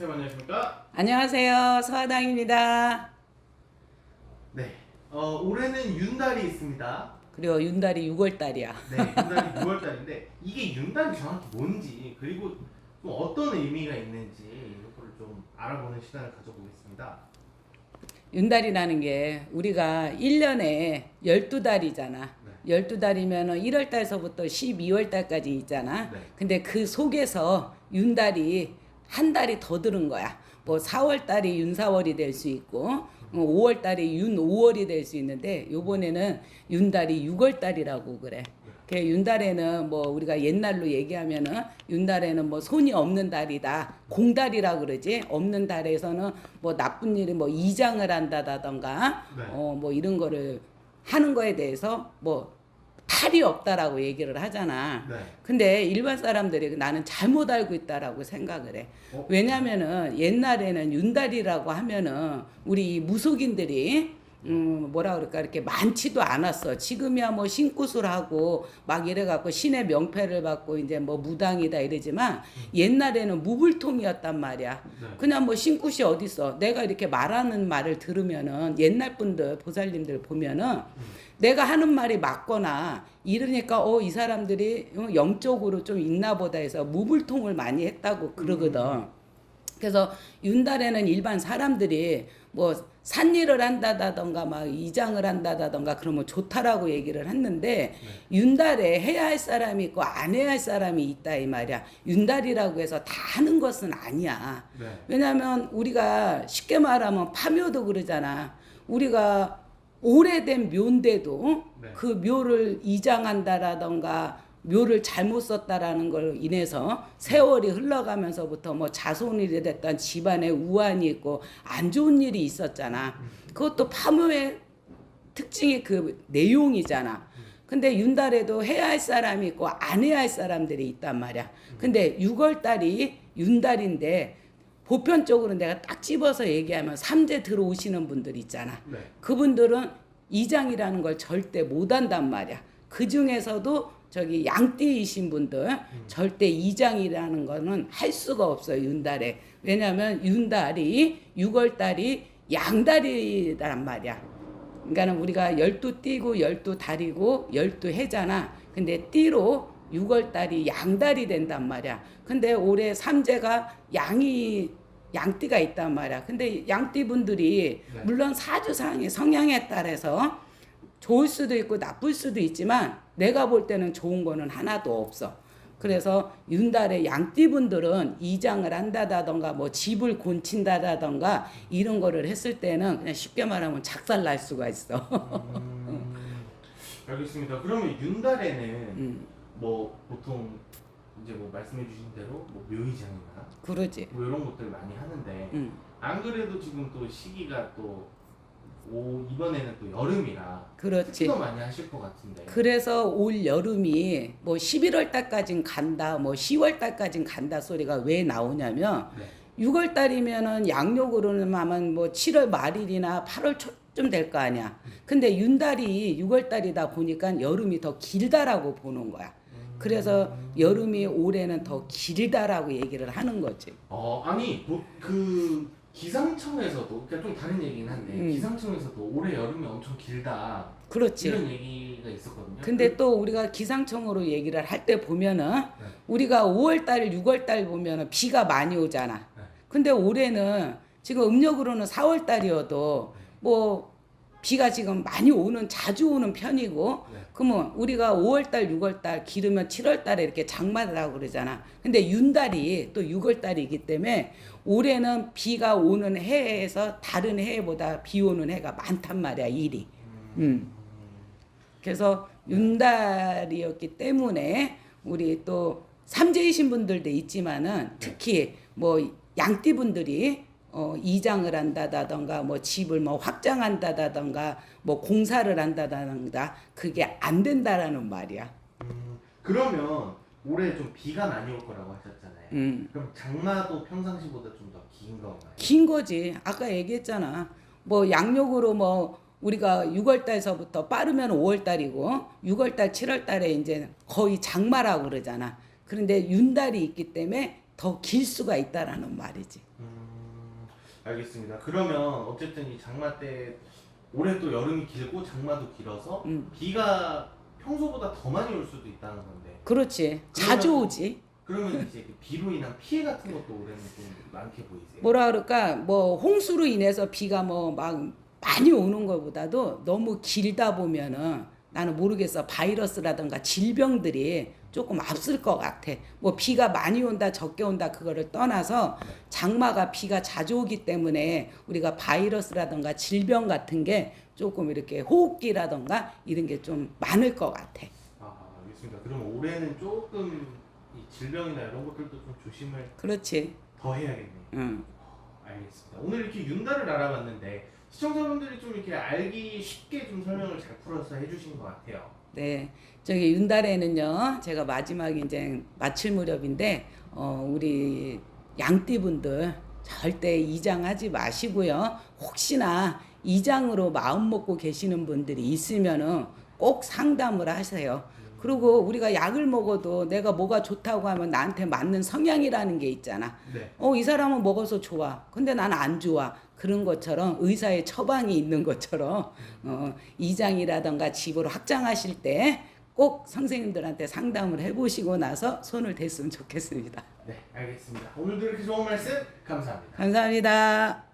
선생님 안녕하십니까? 안녕하세요. 서하당입니다. 네. 어, 올해는 윤달이 있습니다. 그리고 윤달이 6월달이야. 네, 윤달이 6월달인데 이게 윤달이 정확히 뭔지 그리고 좀 어떤 의미가 있는지 이거를 좀 알아보는 시간을 가져보겠습니다. 윤달이라는 게 우리가 1년에 12달이잖아. 12달이면 1월달서부터 12월달까지 있잖아. 네. 근데 그 속에서 윤달이 한 달이 더 들은 거야. 뭐 4월 달이 윤사월이 될 수 있고 5월 달이 윤5월이 될 수 있는데 요번에는 윤달이 6월 달이라고 그래. 그 윤달에는 뭐 우리가 옛날로 얘기하면은 윤달에는 뭐 손이 없는 달이다 공달이라 그러지 없는 달에서는 뭐 나쁜 일이 뭐 이장을 한다다던가 네. 어뭐 이런 거를 하는 거에 대해서 뭐 탈이 없다라고 얘기를 하잖아. 네. 근데 일반 사람들이 나는 잘못 알고 있다라고 생각을 해. 어? 왜냐면은 옛날에는 윤달이라고 하면은 우리 이 무속인들이 음 뭐라 그럴까 이렇게 많지도 않았어. 지금이야 뭐 신구술하고 막 이래갖고 신의 명패를 받고 이제 뭐 무당이다 이러지만 옛날에는 무불통이었단 말이야. 네. 그냥 뭐 신굿이 어딨어. 내가 이렇게 말하는 말을 들으면은 옛날 분들 보살님들 보면은 내가 하는 말이 맞거나 이러니까 어 이 사람들이 어, 영적으로 좀 있나 보다 해서 무불통을 많이 했다고 그러거든. 그래서 윤달에는 일반 사람들이 뭐 산일을 한다다던가 막 이장을 한다다던가 그러면 좋다라고 얘기를 했는데 윤달에 해야 할 사람이 있고 안 해야 할 사람이 있다 이 말이야. 윤달이라고 해서 다 하는 것은 아니야. 네. 왜냐하면 우리가 쉽게 말하면 파묘도 그러잖아. 우리가 오래된 묘인데도 네. 그 묘를 이장한다라던가 묘를 잘못 썼다라는 걸 인해서 세월이 흘러가면서부터 뭐 자손이 됐던 집안에 우환이 있고 안 좋은 일이 있었잖아. 그것도 파묘의 특징이 그 내용이잖아. 근데 윤달에도 해야 할 사람이 있고 안 해야 할 사람들이 있단 말이야. 근데 6월 달이 윤달인데 보편적으로 내가 딱 집어서 얘기하면 삼재 들어오시는 분들 있잖아. 네. 그분들은 이장이라는 걸 절대 못 한단 말이야. 그 중에서도 저기 양띠이신 분들 절대 이장이라는 거는 할 수가 없어요 윤달에. 왜냐하면 윤달이 6월 달이 양달이란 말이야. 그러니까는 우리가 열두 띠고 열두 달이고 열두 해잖아. 근데 띠로 6월 달이 양달이 된단 말이야. 근데 올해 삼재가 양이 양띠가 있단 말이야. 근데 양띠 분들이 네. 물론 사주상의 성향에 따라서 좋을 수도 있고 나쁠 수도 있지만 내가 볼 때는 좋은 거는 하나도 없어. 그래서 윤달의 양띠 분들은 이장을 한다다던가 뭐 집을 곤친다다던가 이런 거를 했을 때는 그냥 쉽게 말하면 작살 날 수가 있어. 음, 알겠습니다. 그러면 윤달에는 음, 뭐 보통 이제 뭐 말씀해주신 대로 뭐 묘의장이나 그러지. 뭐 이런 것들 많이 하는데 음, 안 그래도 지금 또 시기가 또 오, 이번에는 또 여름이라 그렇지. 특히더 많이 하실 것 같은데. 그래서 올 여름이 뭐 11월 달까진 간다, 뭐 10월 달까진 간다 소리가 왜 나오냐면 네. 6월 달이면은 양력으로는 아마 뭐 7월 말일이나 8월 초쯤 될 거 아니야. 근데 윤달이 6월 달이다 보니까 여름이 더 길다라고 보는 거야. 그래서 여름이 올해는 더 길다라고 얘기를 하는 거지. 어 아니 뭐, 그 기상청에서도 그러니까 좀 다른 얘기긴 한데 음. 기상청에서도 올해 여름이 엄청 길다 그렇지. 이런 얘기가 있었거든요. 근데 또 우리가 기상청으로 얘기를 할 때 보면은 네. 우리가 5월 달, 6월 달 보면은 비가 많이 오잖아. 네. 근데 올해는 지금 음력으로는 4월 달이어도 뭐 비가 지금 많이 오는 자주 오는 편이고 네. 그러면 우리가 5월 달, 6월 달 기르면 7월 달에 이렇게 장마라고 그러잖아. 근데 윤달이 또 6월 달이기 때문에 올해는 비가 오는 해에서 다른 해보다 비 오는 해가 많단 말이야, 일이. 음. 그래서 윤달이었기 때문에 우리 또 삼재이신 분들도 있지만은 특히 뭐 양띠 분들이 어 이장을 한다다던가 뭐 집을 뭐 확장한다다던가 뭐 공사를 한다다던가 그게 안 된다라는 말이야. 음, 그러면 올해 좀 비가 많이 올 거라고 하셨잖아요. 음. 그럼 장마도 평상시보다 좀 더 긴 건가요? 긴 거지. 아까 얘기했잖아. 뭐 양력으로 뭐 우리가 6월 달서부터 빠르면 5월 달이고 6월 달, 7월 달에 이제 거의 장마라고 그러잖아. 그런데 윤달이 있기 때문에 더 길 수가 있다라는 말이지. 음, 알겠습니다. 그러면 어쨌든 이 장마 때 올해 또 여름이 길고 장마도 길어서 음. 비가 평소보다 더 많이 올 수도 있다는 건데 그렇지. 자주 그러면- 오지. 그러면 이제 그 비로 인한 피해 같은 것도 올해는 좀 많게 보이세요? 뭐라 그럴까? 뭐 홍수로 인해서 비가 뭐 막 많이 오는 것보다도 너무 길다 보면은 나는 모르겠어. 바이러스라든가 질병들이 조금 앞설 것 같아. 뭐 비가 많이 온다, 적게 온다 그거를 떠나서 장마가 비가 자주 오기 때문에 우리가 바이러스라든가 질병 같은 게 조금 이렇게 호흡기라든가 이런 게 좀 많을 것 같아. 아 알겠습니다. 그럼 올해는 조금 이 질병이나 이런 것들도 좀 조심을 그렇지. 더 해야겠네요. 응. 알겠습니다. 오늘 이렇게 윤달을 알아봤는데 시청자분들이 좀 이렇게 알기 쉽게 좀 설명을 잘 풀어서 해주신 것 같아요. 네, 저기 윤달에는요, 제가 마지막 이제 마칠 무렵인데, 어, 우리 양띠분들 절대 이장하지 마시고요. 혹시나 이장으로 마음 먹고 계시는 분들이 있으면은 꼭 상담을 하세요. 그리고 우리가 약을 먹어도 내가 뭐가 좋다고 하면 나한테 맞는 성향이라는 게 있잖아. 네. 어, 이 사람은 먹어서 좋아. 근데 나는 안 좋아. 그런 것처럼 의사의 처방이 있는 것처럼 어, 이장이라던가 집으로 확장하실 때 꼭 선생님들한테 상담을 해보시고 나서 손을 댔으면 좋겠습니다. 네, 알겠습니다. 오늘도 이렇게 좋은 말씀 감사합니다. 감사합니다.